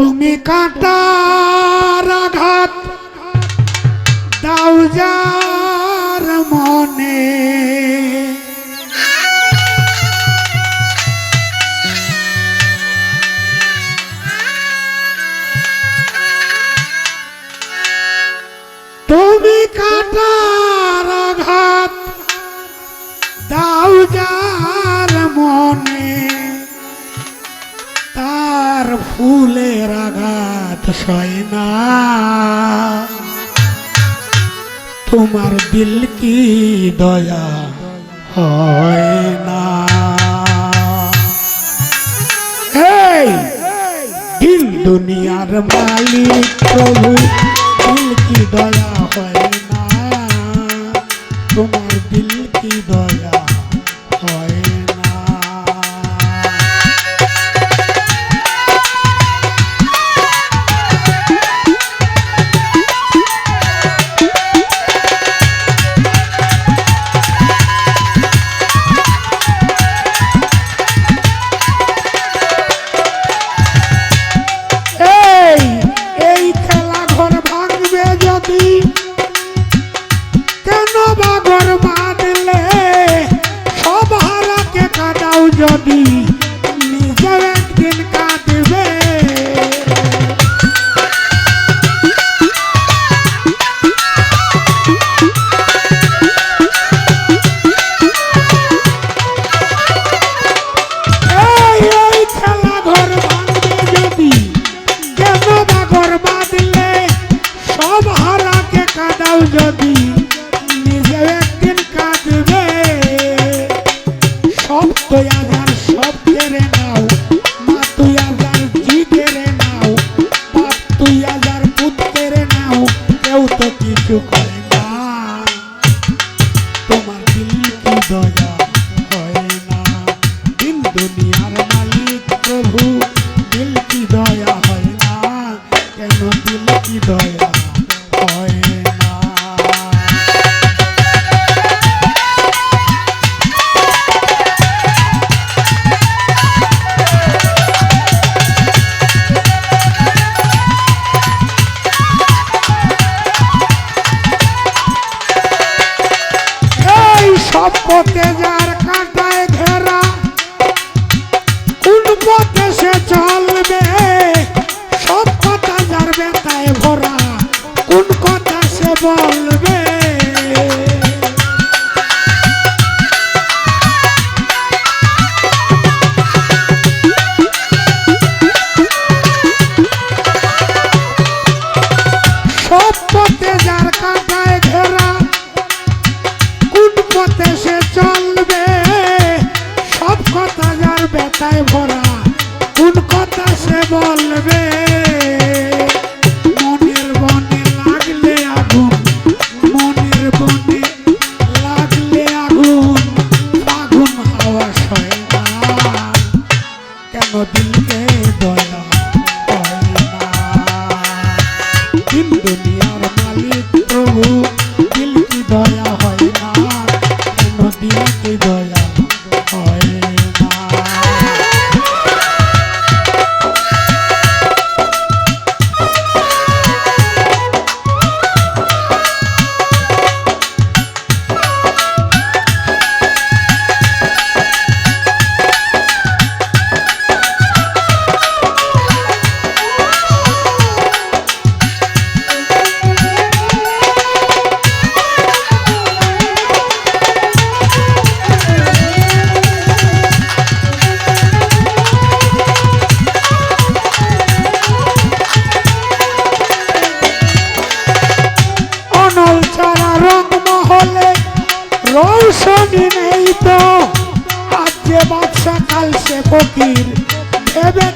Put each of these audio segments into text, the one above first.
तुम्हें कांतार घात दाऊजार मोने तुम्हें कांतार घात दाऊजार मोने तार फूल সয় না। তোমার দিল কি দয়া হয় না। এই, দিল দুনিয়ার মালিক প্রভু, দিল কি দয়া হয় না। পথে যার কাঁটায় ঘেরা, কোন পথে সে চলবে? সব কথা যার বেতায় ভরা, কোন কথা সে বল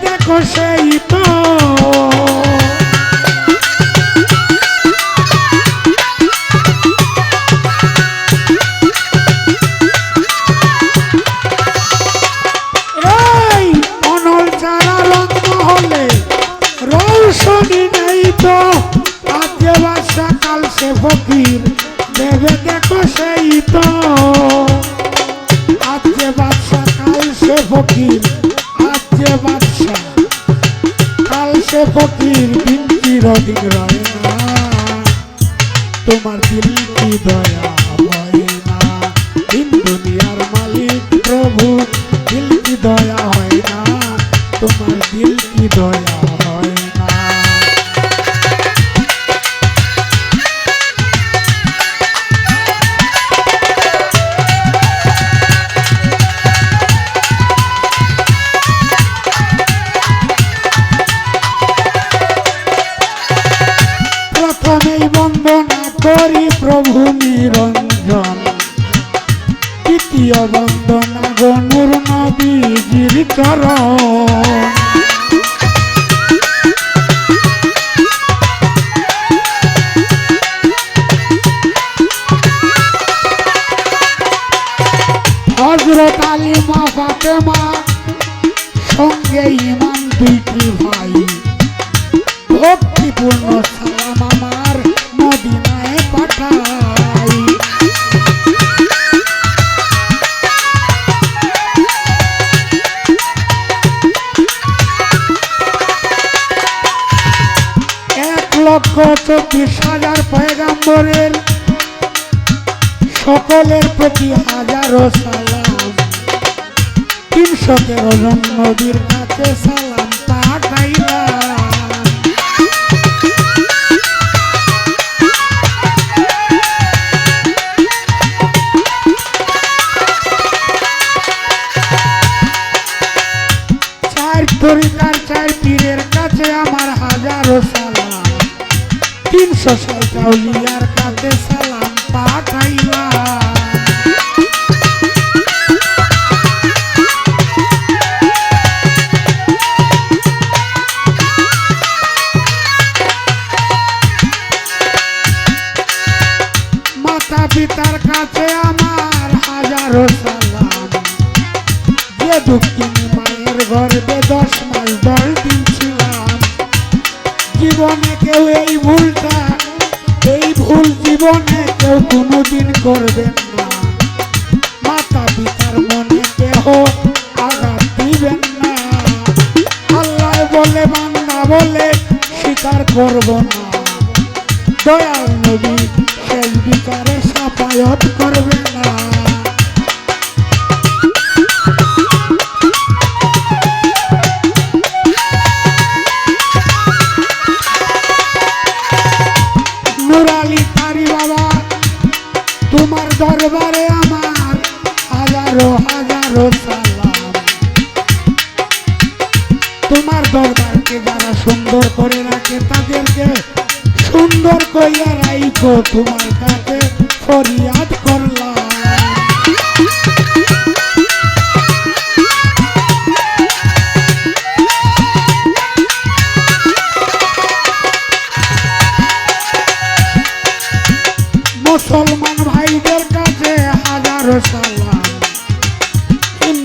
দেখো সেই তো Deus é bom, deve ter conceito. দিন রয়। না তোমার দিল কি দয়া? প্রভু নিরঞ্জন দ্বিতীয় বন্দনা গনুর নবীজির চরণ হজরত আলী মা ফাতেমা, সঙ্গে ইমান দুইটি ভাই। ভক্তিপূর্ণ পয়গাম্বরের সকলের প্রতি হাজারো সালাম। তিনশো তেরো জন নবীর কাছে সালাম পাঠাইলাম চার তরিকার চার পীরের কাছে আমার হাজারো সালাম। তিনশো সাইকাউলিয়ার কাছে জীবনে কেউ এই ভুলটা, এই ভুল জীবনে কেউ কোনোদিন করবেন না। মাতা পিতার মনে কেহ আঘাত দিবেন না। আল্লাহ বলে বলে, স্বীকার করব না। দয়াল নবী শেষ বিচারে সাফায়ত করবে না। দরবারে আমার হাজারো হাজারো সালাম। তোমার দরবারকে যারা সুন্দর করে রাখে, তাদেরকে সুন্দর কইয়া রাইখো, তোমার